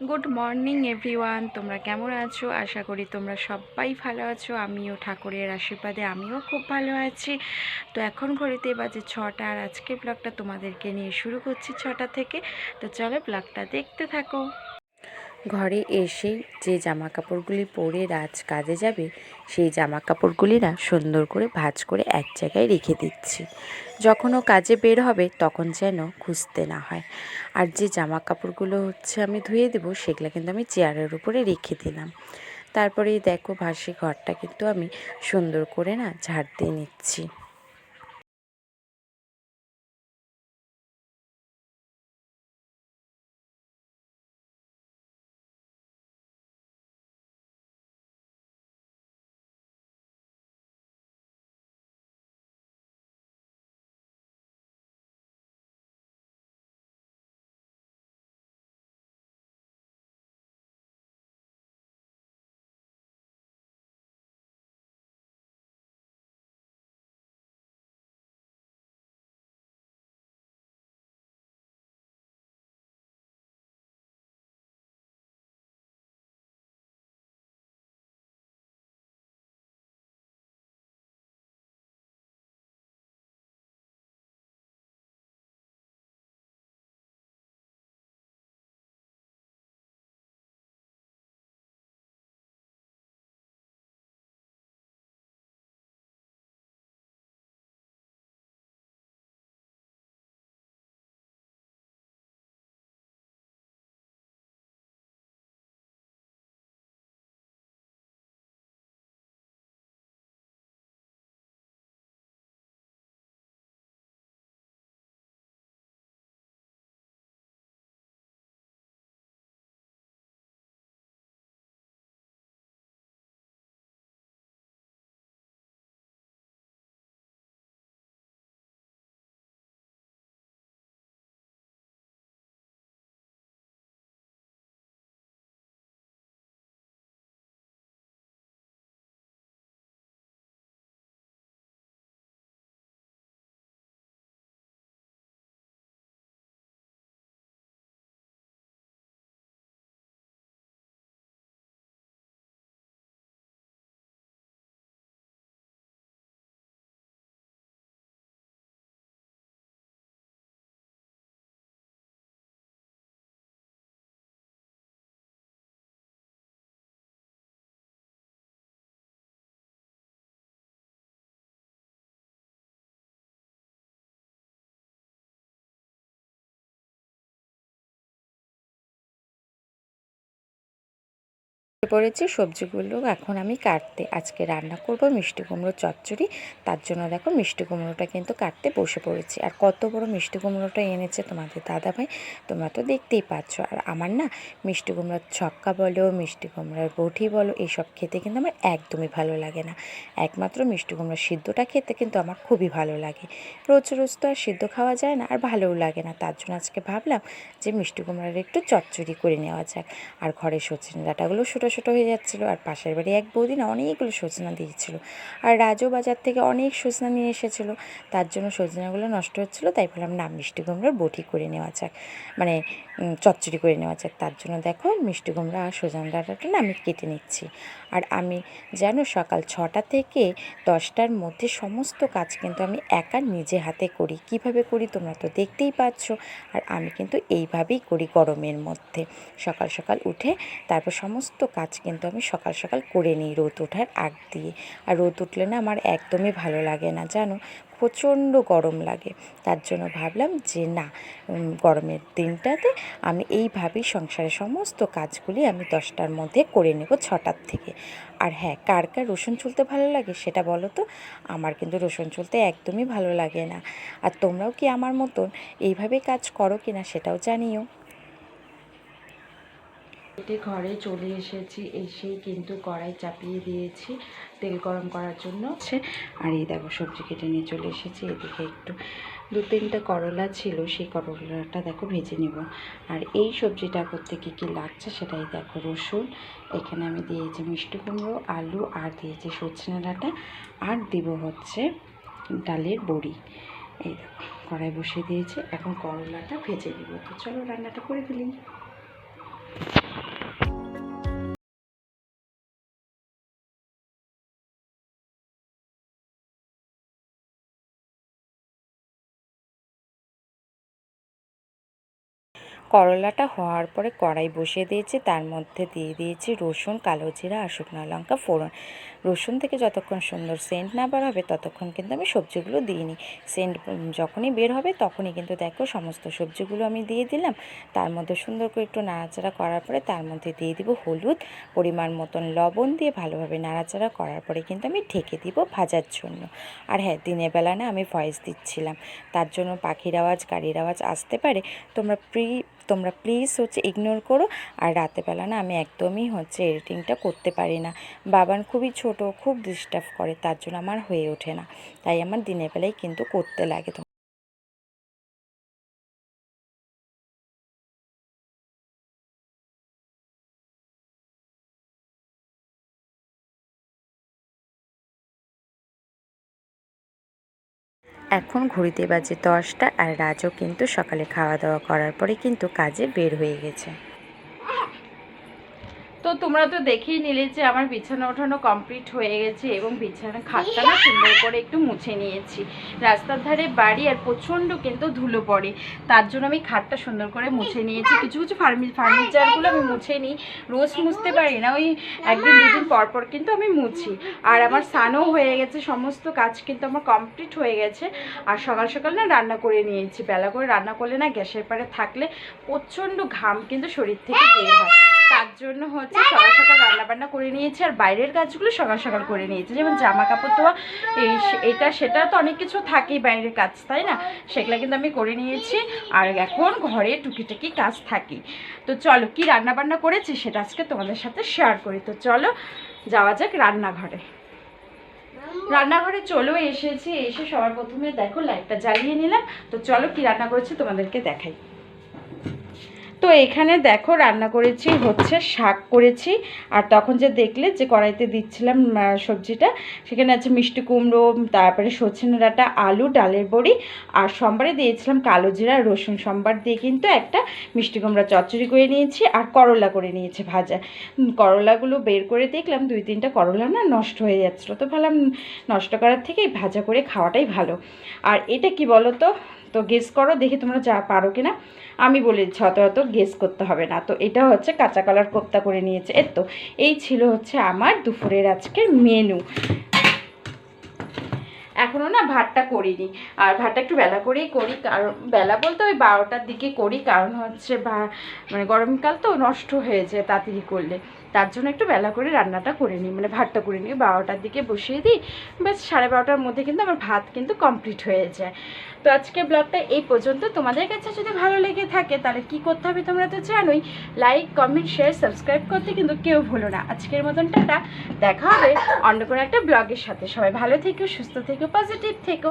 Good morning everyone তোমরা কেমন আছো? আশা করি তোমরা সবাই ভালো আছো। আমিও ঠাকুরের আশীর্বাদে, আমিও খুব ভালো আছি। তো এখন ঘড়িতে বাজে ছটা আর আজকে ব্লগটা তোমাদেরকে নিয়ে শুরু করছি ছটা থেকে। তো চলো ব্লগটা দেখতে থাকো। ঘরে এসেই যে জামা কাপড়গুলি পরে রাজ কাজে যাবে, সেই জামা কাপড়গুলি না সুন্দর করে ভাঁজ করে এক জায়গায় রেখে দিচ্ছি। যখন ও কাজে বের হবে, তখন যেন খুঁজতে না হয়। আর যে জামা কাপড়গুলো হচ্ছে আমি ধুয়ে দেবো, সেগুলো কিন্তু আমি চেয়ারের উপরে রেখে দিলাম। তারপরেই দেখো ভাসি ঘরটা কিন্তু আমি সুন্দর করে না ঝাড় দিয়ে নিচ্ছি। পড়েছি সবজিগুলো এখন আমি কাটতে। আজকে রান্না করব মিষ্টি কুমড়ো চচ্চড়ি। তার জন্য দেখো মিষ্টি কুমড়োটা কিন্তু কাটতে বসে পড়েছি। আর কত বড় মিষ্টি কুমড়োটা এনেছে তোমাদের দাদাভাই, তোমরা তো দেখতেই পাচ্ছ। আর আমার না মিষ্টি কুমড়োর ছক্কা বলো, মিষ্টি কুমড়োর বটি বলো এইসব খেতে কিন্তু আমার একদমই ভালো লাগে না। একমাত্র মিষ্টি কুমড়োর সিদ্ধটা খেতে কিন্তু আমার খুবই ভালো লাগে। রোজ রোজ তো আর সিদ্ধ খাওয়া যায় না, আর ভালোও লাগে না। তার জন্য আজকে ভাবলাম যে মিষ্টি কুমড়োর একটু চচ্চড়ি করে নেওয়া যাক। আর ঘরে সচিন ডাটাগুলো ছোটো ছোটো হয়ে যাচ্ছিল আর পাশের বাড়ি এক বৌদিন অনেকগুলো সজনা দিয়েছিল। আর রাজু বাজার থেকে অনেক সজনা নিয়ে এসেছিল। তার জন্য সজনাগুলো নষ্ট হচ্ছিল, তাই বললাম না মিষ্টি কুমড়োর বটি করে নেওয়া যাক। মানে চচ্চড়ি করে নেওয়া যাক। তার জন্য দেখো, মিষ্টি কুমড়া আর সজনা ডাঁটাটা না আমি কেটে নিচ্ছি। আর আমি যেন সকাল ছটা থেকে দশটার মধ্যে সমস্ত কাজ কিন্তু আমি একা নিজে হাতে করি। কীভাবে করি তোমরা তো দেখতেই পাচ্ছ। আর আমি কিন্তু এইভাবেই করি গরমের মধ্যে। সকাল সকাল উঠে তারপর সমস্ত কাজ কিন্তু আমি সকাল সকাল করে নিই রোদ ওঠার আগ দিয়ে। আর রোদ উঠলে না আমার একদমই ভালো লাগে না, জানো? প্রচণ্ড গরম লাগে। তার জন্য ভাবলাম যে না গরমের দিনটাতে আমি এইভাবেই সংসারের সমস্ত কাজগুলি আমি দশটার মধ্যে করে নেব ছটার থেকে। আর হ্যাঁ কার কার রসুন চুলতে ভালো লাগে সেটা বলো তো? আমার কিন্তু রসুন চুলতে একদমই ভালো লাগে না। আর তোমরাও কি আমার মতন এইভাবে কাজ করো কি না সেটাও জানিও। এটি ঘরে চলে এসেছি, এসেই কিন্তু কড়াই চাপিয়ে দিয়েছি, তেল গরম করার জন্য। আর এই দেখো, সবজি কেটে নিয়ে চলে এসেছি, এদিকে একটু দু তিনটে করলা ছিল, সেই করলাটা দেখো ভেজে নেব। আর এই সবজিটা করতে কী কী লাগছে সেটাই দেখো, রসুন, এখানে আমি দিয়েছি মিষ্টি কুমড়ো, আলু, আর দিয়েছি সজনে ডাঁটা, আর দিব হচ্ছে ডালের বড়ি। এই দেখো, কড়াই বসিয়ে দিয়েছি, এখন করলাটা ভেজে দিব তো চলো রান্নাটা করে ফেলি। করলাটা হওয়ার পরে কড়াই বসিয়ে দিয়েছি, তার মধ্যে দিয়ে দিয়েছি রসুন, কালো জিরা আর শুকনো লঙ্কা, ফোড়ন। রসুন থেকে যতক্ষণ সুন্দর সেন্ট না বার হবে, ততক্ষণ কিন্তু আমি সবজিগুলো দিইনি। সেন্ট যখনই বের হবে, তখনই কিন্তু দেখো সমস্ত সবজিগুলো আমি দিয়ে দিলাম। তার মধ্যে সুন্দর করে একটু নাড়াচাড়া করার পরে তার মধ্যে দিয়ে দিব হলুদ, পরিমাণ মতন লবণ দিয়ে ভালোভাবে নাড়াচাড়া করার পরে কিন্তু আমি ঢেকে দিব ভাজার জন্য। আর হ্যাঁ দিনের বেলা না আমি ভয়েস দিচ্ছিলাম। তার জন্য পাখির আওয়াজ, গাড়ির আওয়াজ আসতে পারে। তোমরা প্রি তোমরা প্লিজ হচ্ছে ইগনোর করো। আর রাতেরবেলা না আমি একদমই হচ্ছে এডিটিংটা করতে পারি না। বাবান খুবই ছোট, খুব ডিস্টার্ব করে, তার জন্য আমার হয়ে ওঠে না। তাই আমার দিনের বেলায় কিন্তু করতে লাগে এখন ঘড়িতে বাজে দশটা আর রাজও কিন্তু সকালে খাওয়া দাওয়া করার পরে কিন্তু কাজে বের হয়ে গেছে। তো তোমরা তো দেখেই নিলে যে আমার বিছানা ওঠানো কমপ্লিট হয়ে গেছে এবং বিছানা খাটটা না সুন্দর করে একটু মুছে নিয়েছি। রাস্তার ধারে বাড়ি আর প্রচণ্ড কিন্তু ধুলো পড়ে। তার জন্য আমি খাটটা সুন্দর করে মুছে নিয়েছি। কিছু কিছু ফার্মি ফার্নিচারগুলো আমি মুছে নিই। রোজ মুছতে পারি না, ওই একদিন, দুদিন পর পর কিন্তু আমি মুছি। আর আমার স্নানও হয়ে গেছে, সমস্ত কাজ কিন্তু আমার কমপ্লিট হয়ে গেছে। আর সকাল সকাল না রান্না করে নিয়েছি। বেলা করে রান্না করলে না গ্যাসের পাড়ে থাকলে প্রচণ্ড ঘাম কিন্তু শরীর থেকে বের হয়। জন্য হচ্ছে সকাল সকাল রান্না বান্না করে নিয়েছি আর বাইরের কাজগুলো সকাল সকাল করে নিয়েছি। যেমন জামা কাপড় ধোয়া, এই এটা সেটা তো অনেক কিছু থাকেই বাইরের কাজ, তাই না? সেগুলো কিন্তু আমি করে নিয়েছি আর এখন ঘরে টুকিটাকি কাজ থাকি তো চলো, কি রান্না বান্না করেছি সেটা আজকে তোমাদের সাথে শেয়ার করি। তো চলো, যাওয়া যাক রান্নাঘরে। রান্নাঘরে চলো, এসেছি, এসে সবার প্রথমে দেখো লাইটটা জ্বালিয়ে নিলাম। তো চলো, কি রান্না করেছি তোমাদেরকে দেখাই। তো এখানে দেখো রান্না করেছি, হচ্ছে শাক করেছি। আর তখন যে দেখলে যে কড়াইতে দিচ্ছিলাম সবজিটা, সেখানে আছে মিষ্টি কুমড়ো, তারপরে সজনে ডাঁটা, আলু, ডালের বড়ি, আর সোমবারে দিয়েছিলাম কালো জিরা রসুন। সোমবার দিয়ে কিন্তু একটা মিষ্টি কুমড়া চচ্চড়ি করে নিয়েছি আর করলা করে নিয়েছি ভাজা। করলাগুলো বের করে দেখলাম, দুই তিনটা করলা না নষ্ট হয়ে যাচ্ছিল। তো ভাবলাম, নষ্ট করার থেকে এই ভাজা করে খাওয়াটাই ভালো। আর এটা কি বলো তো তো গেস করো, দেখি তোমরা যা পারো কিনা। আমি বলে দিচ্ছি অত অত গেস করতে হবে না। তো এটা হচ্ছে কাঁচা কলার কোপ্তা করে নিয়েছে। এর তো, এই ছিল হচ্ছে আমার দুপুরের আজকের মেনু এখনও না ভাতটা করিনি। আর ভাতটা একটু বেলা করেই করি, কারণ বেলা বলতে ওই বারোটার দিকে করি, কারণ হচ্ছে মানে গরমকাল তো নষ্ট হয়ে যায় তাড়াতাড়ি করলে। তার জন্য একটু বেলা করে রান্নাটা করে নিই মানে ভাতটা করে নিই। বারোটার দিকে বসিয়ে দিই। বেশ সাড়ে বারোটার মধ্যে কিন্তু আমার ভাত কিন্তু কমপ্লিট হয়ে যায়। তো আজকে ব্লগটা এই পর্যন্ত। তোমাদের কাছে যদি ভালো লেগে থাকে, তাহলে কি করতে হবে তোমরা তো জানোই। লাইক কমেন্ট শেয়ার সাবস্ক্রাইব করতে কিন্তু কেউ ভুলো না। আজকের মতন টাটা। দেখা হবে অন্য কোনো একটা ব্লগের সাথে। সবাই ভালো থেকো, সুস্থ থেকো পজিটিভ থেকো।